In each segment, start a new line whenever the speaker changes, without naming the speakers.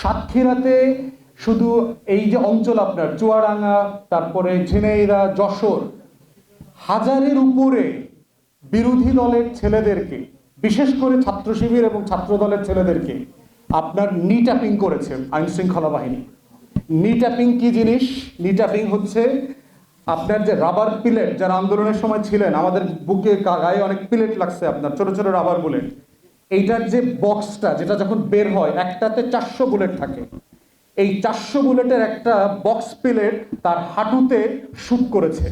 সাতক্ষীরাতে শুধু এই যে অঞ্চল আপনার, চুয়াডাঙ্গা, তারপরে ঝিনাইদা যশোর, হাজারের উপরে বিরোধী দলের ছেলেদেরকে, বিশেষ করে ছাত্র শিবির এবং ছাত্র দলের ছেলেদেরকে আপনার নি ট্যাপিং করেছে আইন শৃঙ্খলা বাহিনী। নি ট্যাপিং কি জিনিস? নি ট্যাপিং হচ্ছে আপনার যে রাবার পিলেট, যারা আন্দোলনের সময় ছিলেন, আমাদের বুকে গায়ে অনেক পিলেট লাগছে আপনার, ছোট ছোট রাবার বুলেট এইটার যে বক্সটা যেটা যখন বের হয়, একটাতে চারশো বুলেট থাকে। এই চারশো বুলেটের একটা বক্স পিলেট তার হাঁটুতে শুট করেছে।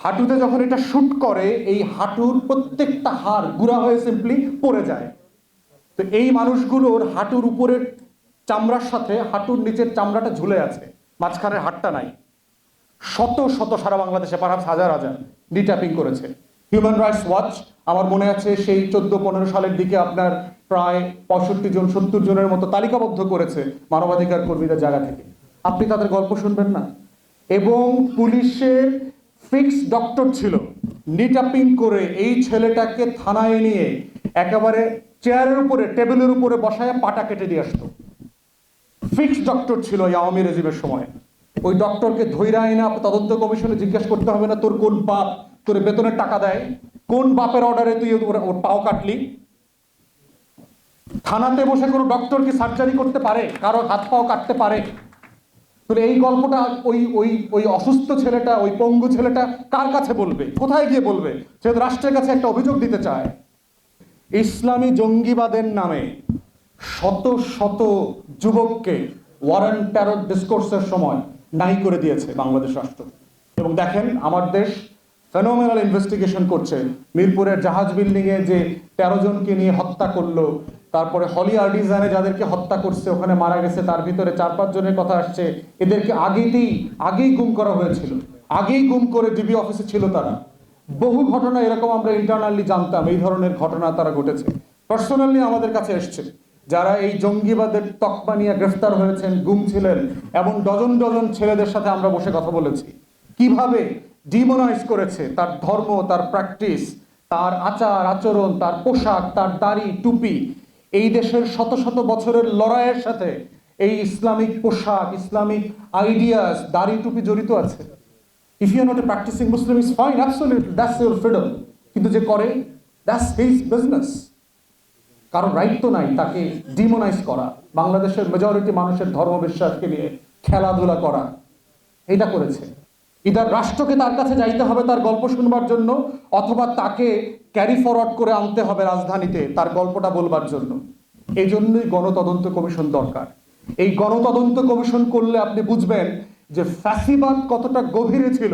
হাঁটুতে যখন এটা শুট করে, এই হাঁটুর প্রত্যেকটা হাড় গুঁড়া হয়ে সিম্পলি পড়ে যায়। তো এই মানুষগুলোর হাঁটুর উপরের চামড়ার সাথে হাঁটুর নিচের চামড়াটা ঝুলে আছে, মাঝখানের হাড়টা নাই। শত শত সারা বাংলাদেশে পারহাপস হাজার হাজার ডিট্যাপিং করেছে। হিউম্যান রাইটস ওয়াচ আমার মনে আছে সেই চোদ্দ পনেরো সালের দিকে আপনার প্রায় পঁয়ষট্টি জন, সত্তর জনের মতো তালিকাবদ্ধ করেছে মানবাধিকার কর্মীদের জায়গা থেকে। আপনি তাদের গল্প শুনবেন না। এবং পুলিশের ফিক্স ডক্টর ছিল নিটাপিং করে এই ছেলেটাকে থানায় নিয়ে একেবারে চেয়ারের উপরে, টেবিলের উপরে বসায় পাটা কেটে দিয়ে আসতো। ফিক্স ডক্টর ছিল এই আওয়ামী রেজিমের সময়। ওই ডক্টরকে ধৈরা আইনা তদন্ত কমিশনে জিজ্ঞেস করতে হবে না, তোর কোন বাপ তোর বেতনের টাকা দেয়। কোন বাপের অর্ডারে তুই ওর- পাও কাটলি? থানাতে বসে কোনো ডক্টর কি সার্জারি করতে পারে? কারও হাত পাও কাটতে পারে? তাহলে এই গল্পটা ওই ওই ওই অসুস্থ ছেলেটা, ওই পঙ্গু ছেলেটা কার কাছে বলবে? কোথায় গিয়ে বলবে? সে রাষ্ট্রের কাছে একটা অভিযোগ দিতে চায়। ইসলামী জঙ্গিবাদের নামে শত শত যুবককে ওয়ারেন প্যারট ডিসকোর্সের সময় নাই করে দিয়েছে বাংলাদেশ রাষ্ট্র। এবং দেখেন, আমার দেশ ফেনোমেনাল ইনভেস্টিগেশন করছে। মিরপুরের জাহাজ বিল্ডিং এ যে তেরো জনকে নিয়ে হত্যা করল, তারপরে হলি আর্টিজানে যাদেরকে হত্যা করছে, ওখানে মারা গেছে, তার ভিতরে চার পাঁচ জনের কথা আসছে, এদেরকে আগেতেই, আগেই গুম করা হয়েছিল। আগেই গুম করে ডিবি অফিসে ছিল তারা। বহু ঘটনা এরকম আমরা ইন্টারনালি জানতাম, এই ধরনের ঘটনা তারা ঘটেছে। পার্সোনালি আমাদের কাছে এসছে, যারা এই জঙ্গিবাদের তকমা নিয়ে গ্রেফতার হয়েছেন, গুম ছিলেন এবং ডজন ডজন ছেলেদের সাথে আমরা বসে কথা বলেছি। কীভাবে ডিমোনাইজ করেছে, তার ধর্ম, তার প্র্যাকটিস তার আচার, আচরণ, তার পোশাক, তার দাড়ি, টুপি, এই দেশের শত শত বছরের লড়াইয়ের সাথে এই ইসলামিক পোশাক, ইসলামিক আইডিয়াস দাড়ি, টুপি জড়িত আছে। If you not a practising Muslim is fine absolutely that's your freedom কিন্তু যে করে দ্যাটস হিজ বিজনেস কারও রাইট তো নাই তাকে ডিমোনাইজ করা, বাংলাদেশের মেজরিটি মানুষের ধর্ম বিশ্বাসকে নিয়ে খেলাধুলা করা। এটা করেছে। ইদার রাষ্ট্রকে তার কাছে যাইতে হবে তার গল্প শুনবার জন্য, অথবা তাকে ক্যারি ফরওয়ার্ড করে আনতে হবে রাজধানীতে তার গল্পটা বলবার জন্য। এই জন্যই গণতদন্ত কমিশন দরকার। এই গণতদন্ত কমিশন করলে আপনি বুঝবেন যে ফ্যাসিবাদ কতটা গভীরে ছিল